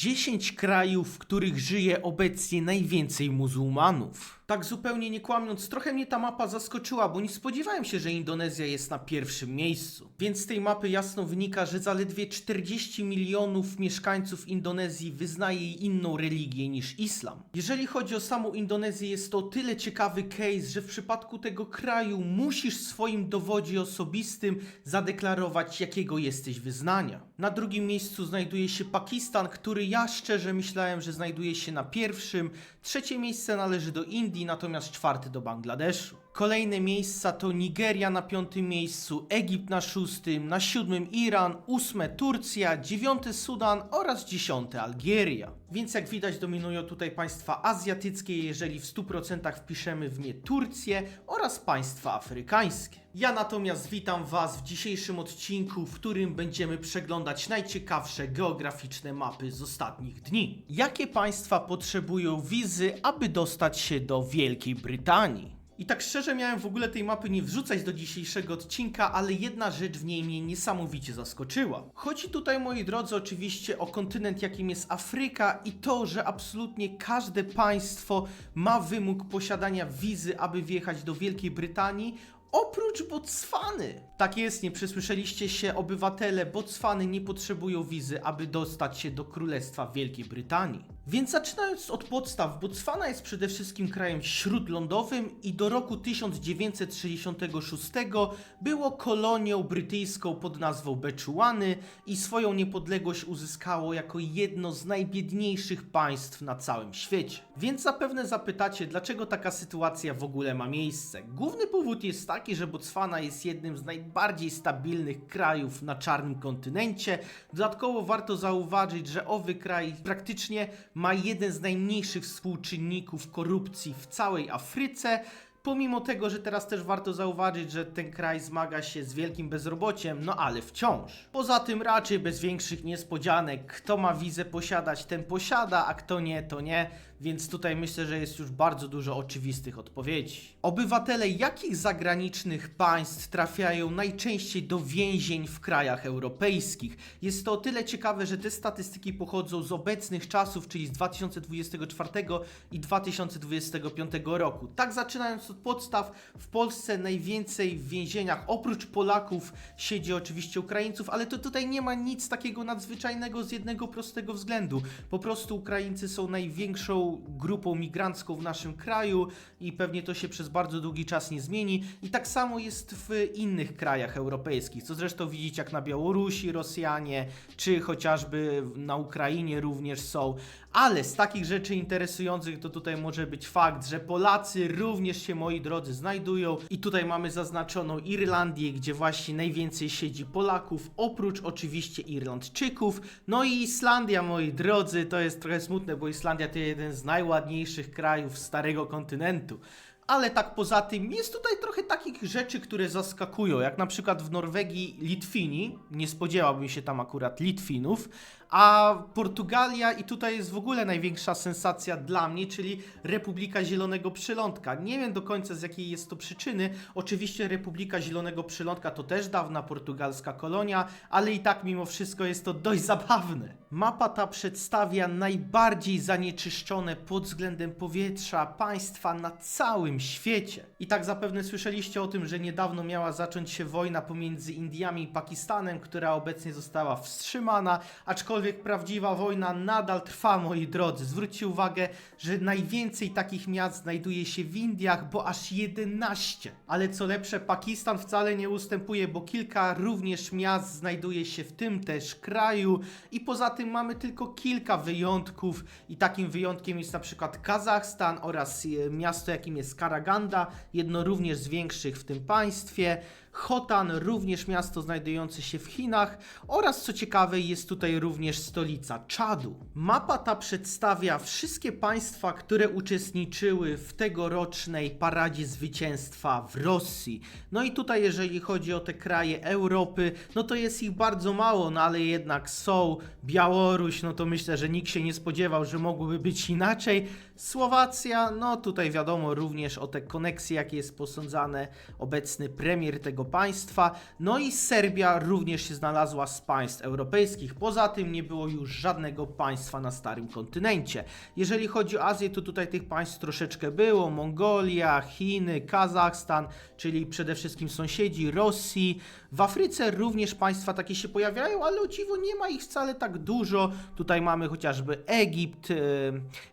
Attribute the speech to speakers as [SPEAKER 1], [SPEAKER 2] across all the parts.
[SPEAKER 1] 10 krajów, w których żyje obecnie najwięcej muzułmanów. Tak zupełnie nie kłamiąc, trochę mnie ta mapa zaskoczyła, bo nie spodziewałem się, że Indonezja jest na pierwszym miejscu. Więc z tej mapy jasno wynika, że zaledwie 40 milionów mieszkańców Indonezji wyznaje inną religię niż islam. Jeżeli chodzi o samą Indonezję, jest to tyle ciekawy case, że w przypadku tego kraju musisz w swoim dowodzie osobistym zadeklarować, jakiego jesteś wyznania. Na drugim miejscu znajduje się Pakistan, który ja szczerze myślałem, że znajduje się na pierwszym. Trzecie miejsce należy do Indii, natomiast czwarte do Bangladeszu. Kolejne miejsca to Nigeria na piątym miejscu, Egipt na szóstym, na siódmym Iran, ósme Turcja, dziewiąty Sudan oraz dziesiąte Algieria. Więc jak widać dominują tutaj państwa azjatyckie, jeżeli w 100% wpiszemy w nie Turcję oraz państwa afrykańskie. Ja natomiast witam Was w dzisiejszym odcinku, w którym będziemy przeglądać najciekawsze geograficzne mapy z ostatnich dni. Jakie państwa potrzebują wizy, aby dostać się do Wielkiej Brytanii? I tak szczerze miałem w ogóle tej mapy nie wrzucać do dzisiejszego odcinka, ale jedna rzecz w niej mnie niesamowicie zaskoczyła. Chodzi tutaj, moi drodzy, oczywiście o kontynent, jakim jest Afryka i to, że absolutnie każde państwo ma wymóg posiadania wizy, aby wjechać do Wielkiej Brytanii. Oprócz Botswany. Tak jest, nie przysłyszeliście się, obywatele Botswany nie potrzebują wizy, aby dostać się do Królestwa Wielkiej Brytanii. Więc zaczynając od podstaw, Botswana jest przede wszystkim krajem śródlądowym i do roku 1966 było kolonią brytyjską pod nazwą Beczuany i swoją niepodległość uzyskało jako jedno z najbiedniejszych państw na całym świecie. Więc zapewne zapytacie, dlaczego taka sytuacja w ogóle ma miejsce. Główny powód jest taki, że Botswana jest jednym z najbardziej stabilnych krajów na czarnym kontynencie. Dodatkowo warto zauważyć, że owy kraj praktycznie ma jeden z najmniejszych współczynników korupcji w całej Afryce. Pomimo tego, że teraz też warto zauważyć, że ten kraj zmaga się z wielkim bezrobociem, no ale wciąż. Poza tym raczej bez większych niespodzianek, kto ma wizę posiadać, ten posiada, a kto nie, to nie, więc tutaj myślę, że jest już bardzo dużo oczywistych odpowiedzi. Obywatele jakich zagranicznych państw trafiają najczęściej do więzień w krajach europejskich? Jest to o tyle ciekawe, że te statystyki pochodzą z obecnych czasów, czyli z 2024 i 2025 roku. Tak zaczynając od podstaw, w Polsce najwięcej w więzieniach, oprócz Polaków, siedzi oczywiście Ukraińców, ale to tutaj nie ma nic takiego nadzwyczajnego z jednego prostego względu. Po prostu Ukraińcy są największą grupą migrancką w naszym kraju i pewnie to się przez bardzo długi czas nie zmieni. I tak samo jest w innych krajach europejskich, co zresztą widzicie jak na Białorusi Rosjanie, czy chociażby na Ukrainie również są. Ale z takich rzeczy interesujących to tutaj może być fakt, że Polacy również się, moi drodzy, znajdują. I tutaj mamy zaznaczoną Irlandię, gdzie właśnie najwięcej siedzi Polaków, oprócz oczywiście Irlandczyków. No i Islandia, moi drodzy, to jest trochę smutne, bo Islandia to jeden z najładniejszych krajów starego kontynentu. Ale tak poza tym jest tutaj trochę takich rzeczy, które zaskakują, jak na przykład w Norwegii Litwini, nie spodziewałbym się tam akurat Litwinów, a Portugalia i tutaj jest w ogóle największa sensacja dla mnie, czyli Republika Zielonego Przylądka. Nie wiem do końca z jakiej jest to przyczyny. Oczywiście Republika Zielonego Przylądka to też dawna portugalska kolonia, ale i tak mimo wszystko jest to dość zabawne. Mapa ta przedstawia najbardziej zanieczyszczone pod względem powietrza państwa na całym świecie. I tak zapewne słyszeliście o tym, że niedawno miała zacząć się wojna pomiędzy Indiami i Pakistanem, która obecnie została wstrzymana, aczkolwiek prawdziwa wojna nadal trwa, moi drodzy. Zwróćcie uwagę, że najwięcej takich miast znajduje się w Indiach, bo aż 11. Ale co lepsze, Pakistan wcale nie ustępuje, bo kilka również miast znajduje się w tym też kraju i poza tym mamy tylko kilka wyjątków i takim wyjątkiem jest na przykład Kazachstan oraz e, miasto jakim jest Karaganda, jedno również z większych w tym państwie. Hotan, również miasto znajdujące się w Chinach oraz co ciekawe jest tutaj również stolica Czadu. Mapa ta przedstawia wszystkie państwa, które uczestniczyły w tegorocznej paradzie zwycięstwa w Rosji. No i tutaj jeżeli chodzi o te kraje Europy, no to jest ich bardzo mało, no ale jednak są. Białoruś, no to myślę, że nikt się nie spodziewał, że mogłoby być inaczej. Słowacja, no tutaj wiadomo również o te koneksje, jakie jest posądzane obecny premier tego państwa. No i Serbia również się znalazła z państw europejskich. Poza tym nie było już żadnego państwa na starym kontynencie. Jeżeli chodzi o Azję, to tutaj tych państw troszeczkę było. Mongolia, Chiny, Kazachstan, czyli przede wszystkim sąsiedzi Rosji. W Afryce również państwa takie się pojawiają, ale o dziwo nie ma ich wcale tak dużo. Tutaj mamy chociażby Egipt, e,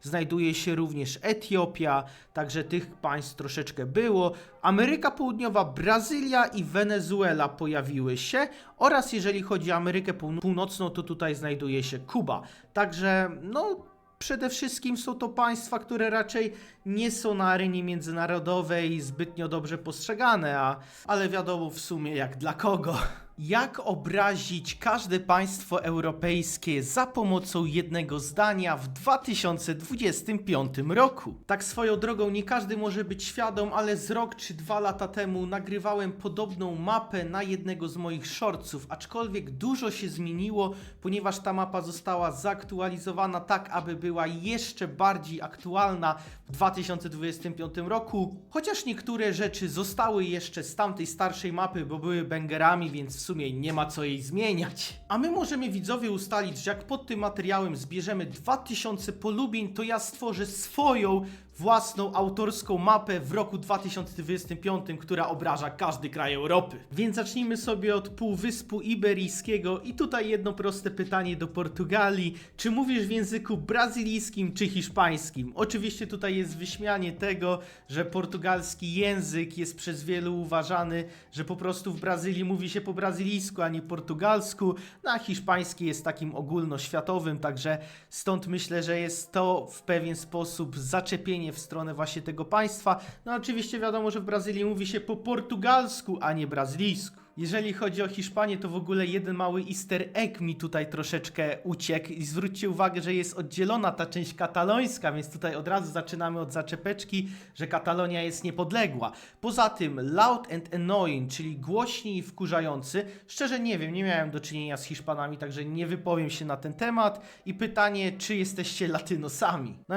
[SPEAKER 1] znajduje się również Etiopia, także tych państw troszeczkę było. Ameryka Południowa, Brazylia i Wenezuela pojawiły się oraz jeżeli chodzi o Amerykę Półn- Północną, to tutaj znajduje się Kuba. Także no Przede wszystkim są to państwa, które raczej nie są na arenie międzynarodowej zbytnio dobrze postrzegane, a, ale wiadomo w sumie jak dla kogo. Jak obrazić każde państwo europejskie za pomocą jednego zdania w 2025 roku? Tak swoją drogą, nie każdy może być świadom, ale z rok czy dwa lata temu nagrywałem podobną mapę na jednego z moich shortsów, aczkolwiek dużo się zmieniło, ponieważ ta mapa została zaktualizowana tak, aby była jeszcze bardziej aktualna w 2025 roku, chociaż niektóre rzeczy zostały jeszcze z tamtej starszej mapy, bo były bangerami, więc sumie nie ma co jej zmieniać. A my możemy widzowie ustalić, że jak pod tym materiałem zbierzemy 2000 polubień, to ja stworzę swoją własną autorską mapę w roku 2025, która obraża każdy kraj Europy. Więc zacznijmy sobie od Półwyspu Iberyjskiego i tutaj jedno proste pytanie do Portugalii. Czy mówisz w języku brazylijskim czy hiszpańskim? Oczywiście tutaj jest wyśmianie tego, że portugalski język jest przez wielu uważany, że po prostu w Brazylii mówi się po brazylijsku, a nie portugalsku, no a hiszpański jest takim ogólnoświatowym, także stąd myślę, że jest to w pewien sposób zaczepienie w stronę właśnie tego państwa. No oczywiście wiadomo, że w Brazylii mówi się po portugalsku, a nie brazylijsku. Jeżeli chodzi o Hiszpanię, to w ogóle jeden mały easter egg mi tutaj troszeczkę uciekł i zwróćcie uwagę, że jest oddzielona ta część katalońska, więc tutaj od razu zaczynamy od zaczepeczki, że Katalonia jest niepodległa. Poza tym loud and annoying, czyli głośny i wkurzający, szczerze nie wiem, nie miałem do czynienia z Hiszpanami, także nie wypowiem się na ten temat i pytanie, czy jesteście latynosami? No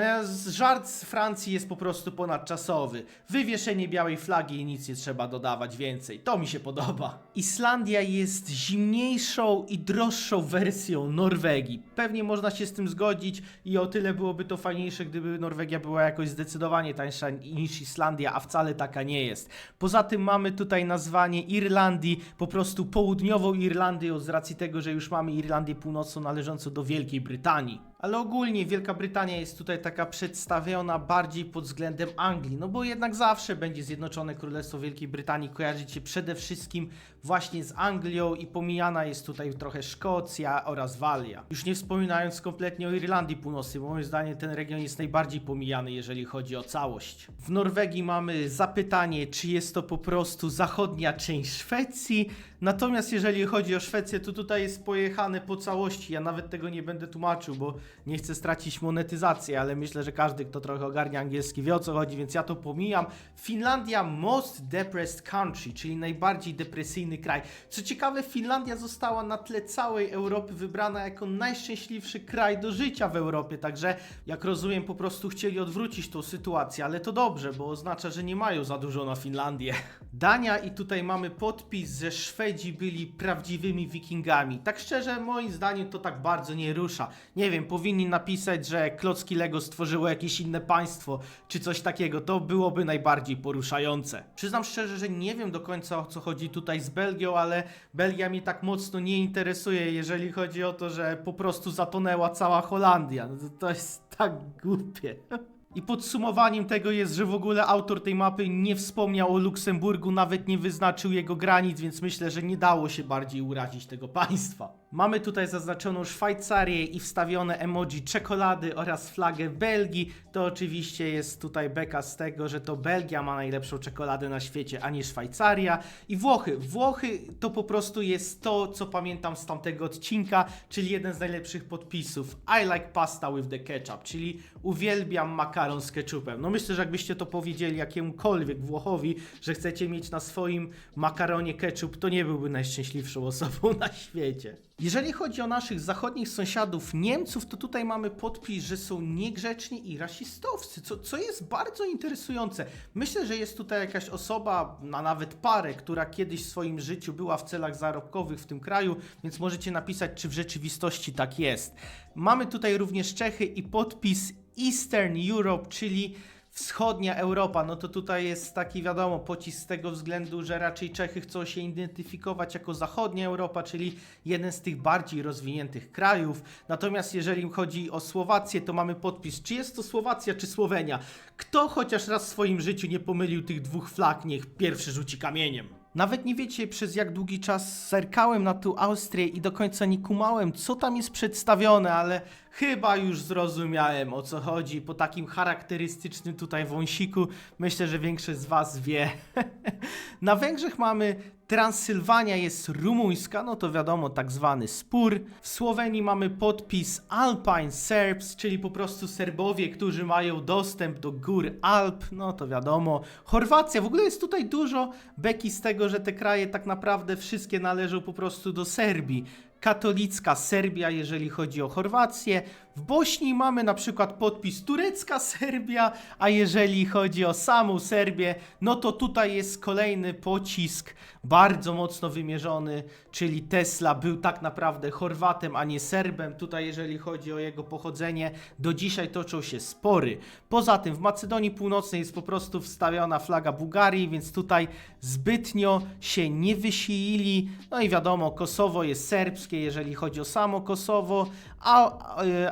[SPEAKER 1] żart z Francji jest po prostu ponadczasowy. Wywieszenie białej flagi i nic nie trzeba dodawać więcej. To mi się podoba. Islandia jest zimniejszą i droższą wersją Norwegii. Pewnie można się z tym zgodzić i o tyle byłoby to fajniejsze, gdyby Norwegia była jakoś zdecydowanie tańsza niż Islandia, a wcale taka nie jest. Poza tym mamy tutaj nazwanie Irlandii, po prostu południową Irlandią z racji tego, że już mamy Irlandię Północną należącą do Wielkiej Brytanii. Ale ogólnie Wielka Brytania jest tutaj taka przedstawiona bardziej pod względem Anglii, no bo jednak zawsze będzie Zjednoczone Królestwo Wielkiej Brytanii kojarzyć się przede wszystkim właśnie z Anglią i pomijana jest tutaj trochę Szkocja oraz Walia. Już nie wspominając kompletnie o Irlandii Północnej, bo moim zdaniem ten region jest najbardziej pomijany, jeżeli chodzi o całość. W Norwegii mamy zapytanie, czy jest to po prostu zachodnia część Szwecji, natomiast jeżeli chodzi o Szwecję, to tutaj jest pojechane po całości. Ja nawet tego nie będę tłumaczył, bo nie chcę stracić monetyzacji, ale myślę, że każdy, kto trochę ogarnia angielski, wie o co chodzi, więc ja to pomijam. Finlandia most depressed country, czyli najbardziej depresyjny kraj. Co ciekawe, Finlandia została na tle całej Europy wybrana jako najszczęśliwszy kraj do życia w Europie, także jak rozumiem, po prostu chcieli odwrócić tą sytuację, ale to dobrze, bo oznacza, że nie mają za dużo na Finlandię. Dania i tutaj mamy podpis, że Byli prawdziwymi wikingami. Tak szczerze, moim zdaniem to tak bardzo nie rusza. Nie wiem, powinni napisać, że klocki Lego stworzyło jakieś inne państwo, czy coś takiego. To byłoby najbardziej poruszające. Przyznam szczerze, że nie wiem do końca o co chodzi tutaj z Belgią, ale Belgia mnie tak mocno nie interesuje, jeżeli chodzi o to, że po prostu zatonęła cała Holandia. No to jest tak głupie. I podsumowaniem tego jest, że w ogóle autor tej mapy nie wspomniał o Luksemburgu, nawet nie wyznaczył jego granic, więc myślę, że nie dało się bardziej urazić tego państwa. Mamy tutaj zaznaczoną Szwajcarię i wstawione emoji czekolady oraz flagę Belgii. To oczywiście jest tutaj beka z tego, że to Belgia ma najlepszą czekoladę na świecie, a nie Szwajcaria. I Włochy. Włochy to po prostu jest to, co pamiętam z tamtego odcinka, czyli jeden z najlepszych podpisów. I like pasta with the ketchup, czyli uwielbiam makaron z ketchupem. No myślę, że jakbyście to powiedzieli jakiemukolwiek Włochowi, że chcecie mieć na swoim makaronie ketchup, to nie byłby najszczęśliwszą osobą na świecie. Jeżeli chodzi o naszych zachodnich sąsiadów Niemców, to tutaj mamy podpis, że są niegrzeczni i rasistowscy, co, co jest bardzo interesujące. Myślę, że jest tutaj jakaś osoba, a nawet parę, która kiedyś w swoim życiu była w celach zarobkowych w tym kraju, więc możecie napisać, czy w rzeczywistości tak jest. Mamy tutaj również Czechy i podpis Eastern Europe, czyli wschodnia Europa, no to tutaj jest taki wiadomo pocisk z tego względu, że raczej Czechy chcą się identyfikować jako zachodnia Europa, czyli jeden z tych bardziej rozwiniętych krajów. Natomiast jeżeli chodzi o Słowację, to mamy podpis, czy jest to Słowacja, czy Słowenia. Kto chociaż raz w swoim życiu nie pomylił tych dwóch flag, niech pierwszy rzuci kamieniem. Nawet nie wiecie, przez jak długi czas zerkałem na tą Austrię i do końca nie kumałem, co tam jest przedstawione, ale chyba już zrozumiałem o co chodzi. Po takim charakterystycznym tutaj wąsiku myślę, że większość z Was wie. na Węgrzech mamy Transylwania jest rumuńska, no to wiadomo, tak zwany spór. W Słowenii mamy podpis Alpine Serbs, czyli po prostu Serbowie, którzy mają dostęp do gór Alp, no to wiadomo. Chorwacja, w ogóle jest tutaj dużo beki z tego, że te kraje tak naprawdę wszystkie należą po prostu do Serbii. Katolicka Serbia, jeżeli chodzi o Chorwację. W Bośni mamy na przykład podpis turecka Serbia, a jeżeli chodzi o samą Serbię, no to tutaj jest kolejny pocisk bardzo mocno wymierzony, czyli Tesla był tak naprawdę Chorwatem, a nie Serbem. Tutaj jeżeli chodzi o jego pochodzenie, do dzisiaj toczą się spory. Poza tym w Macedonii Północnej jest po prostu wstawiona flaga Bułgarii, więc tutaj zbytnio się nie wysilili. No i wiadomo, Kosowo jest serbskie, jeżeli chodzi o samo Kosowo, a,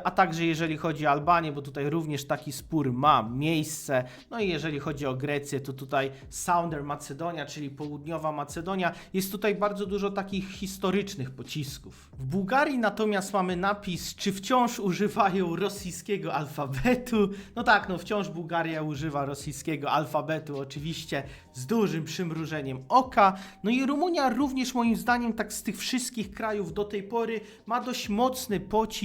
[SPEAKER 1] a także jeżeli chodzi o Albanię, bo tutaj również taki spór ma miejsce. No i jeżeli chodzi o Grecję, to tutaj Sounder Macedonia, czyli południowa Macedonia. Jest tutaj bardzo dużo takich historycznych pocisków. W Bułgarii natomiast mamy napis, czy wciąż używają rosyjskiego alfabetu. No tak, no wciąż Bułgaria używa rosyjskiego alfabetu, oczywiście z dużym przymrużeniem oka. No i Rumunia również moim zdaniem tak z tych wszystkich krajów do tej pory ma dość mocny pocisk,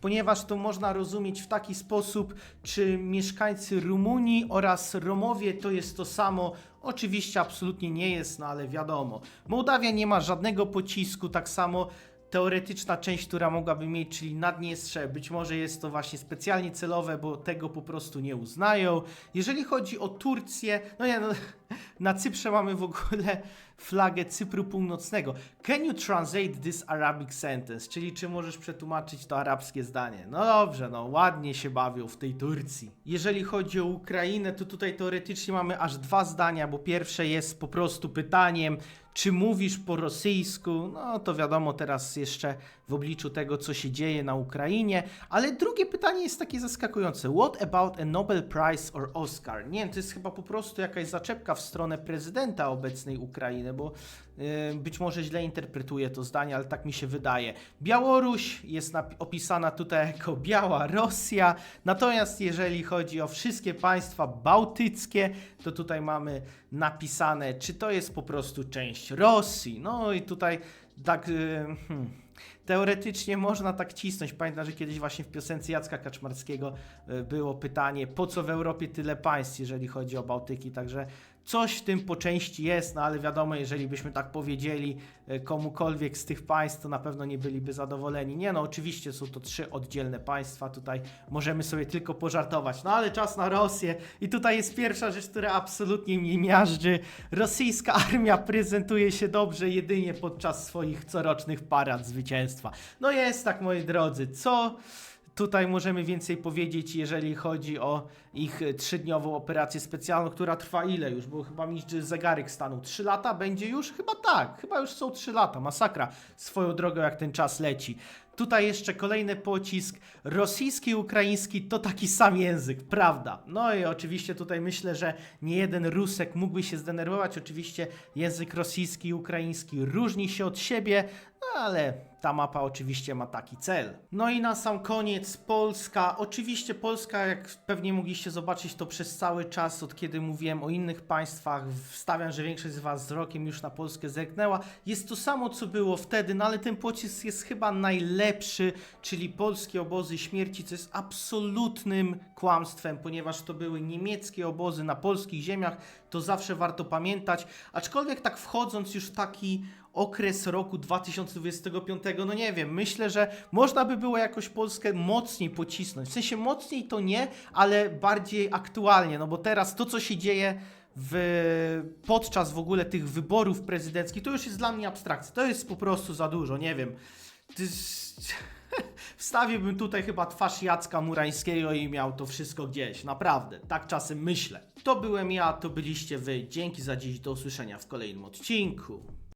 [SPEAKER 1] ponieważ to można rozumieć w taki sposób, czy mieszkańcy Rumunii oraz Romowie to jest to samo. Oczywiście absolutnie nie jest, no ale wiadomo. Mołdawia nie ma żadnego pocisku, tak samo teoretyczna część, która mogłaby mieć, czyli Naddniestrze, być może jest to właśnie specjalnie celowe, bo tego po prostu nie uznają. Jeżeli chodzi o Turcję, no nie, no, na Cyprze mamy w ogóle flagę Cypru Północnego. Can you translate this Arabic sentence? Czyli czy możesz przetłumaczyć to arabskie zdanie? No dobrze, no ładnie się bawią w tej Turcji. Jeżeli chodzi o Ukrainę, to tutaj teoretycznie mamy aż dwa zdania, bo pierwsze jest po prostu pytaniem, czy mówisz po rosyjsku? No to wiadomo teraz jeszcze w obliczu tego, co się dzieje na Ukrainie. Ale drugie pytanie jest takie zaskakujące. What about a Nobel Prize or Oscar? Nie wiem, to jest chyba po prostu jakaś zaczepka w stronę prezydenta obecnej Ukrainy, bo yy, być może źle interpretuję to zdanie, ale tak mi się wydaje. Białoruś jest opisana tutaj jako Biała Rosja, natomiast jeżeli chodzi o wszystkie państwa bałtyckie, to tutaj mamy napisane, czy to jest po prostu część Rosji. No i tutaj tak. Yy, hmm. Teoretycznie można tak cisnąć. Pamiętam, że kiedyś właśnie w piosence Jacka Kaczmarskiego y, było pytanie, po co w Europie tyle państw, jeżeli chodzi o Bałtyki, także coś w tym po części jest, no ale wiadomo, jeżeli byśmy tak powiedzieli y, komukolwiek z tych państw, to na pewno nie byliby zadowoleni. Nie no, oczywiście są to trzy oddzielne państwa, tutaj możemy sobie tylko pożartować, no ale czas na Rosję i tutaj jest pierwsza rzecz, która absolutnie mnie miażdży. Rosyjska armia prezentuje się dobrze jedynie podczas swoich corocznych parad zwycięstwa. No jest tak, moi drodzy, co tutaj możemy więcej powiedzieć, jeżeli chodzi o ich trzydniową operację specjalną, która trwa ile już? Bo chyba mi zegarek stanął. Trzy lata będzie już? Chyba tak, chyba już są trzy lata. Masakra swoją drogą, jak ten czas leci. Tutaj jeszcze kolejny pocisk. Rosyjski ukraiński to taki sam język, prawda? No i oczywiście tutaj myślę, że nie jeden Rusek mógłby się zdenerwować. Oczywiście język rosyjski i ukraiński różni się od siebie, no ale ta mapa oczywiście ma taki cel. No i na sam koniec Polska. Oczywiście Polska, jak pewnie mogliście zobaczyć to przez cały czas, od kiedy mówiłem o innych państwach, wstawiam, że większość z Was wzrokiem już na Polskę zerknęła. Jest to samo, co było wtedy, no ale ten pocisk jest chyba najlepszy, czyli polskie obozy śmierci, co jest absolutnym kłamstwem, ponieważ to były niemieckie obozy na polskich ziemiach, to zawsze warto pamiętać. Aczkolwiek tak wchodząc już w taki okres roku 2025, no nie wiem, myślę, że można by było jakoś Polskę mocniej pocisnąć. W sensie mocniej to nie, ale bardziej aktualnie, no bo teraz to, co się dzieje w, podczas w ogóle tych wyborów prezydenckich, to już jest dla mnie abstrakcja. To jest po prostu za dużo, nie wiem. Wstawiłbym tutaj chyba twarz Jacka Murańskiego i miał to wszystko gdzieś. Naprawdę, tak czasem myślę. To byłem ja, to byliście wy. Dzięki za dziś, do usłyszenia w kolejnym odcinku.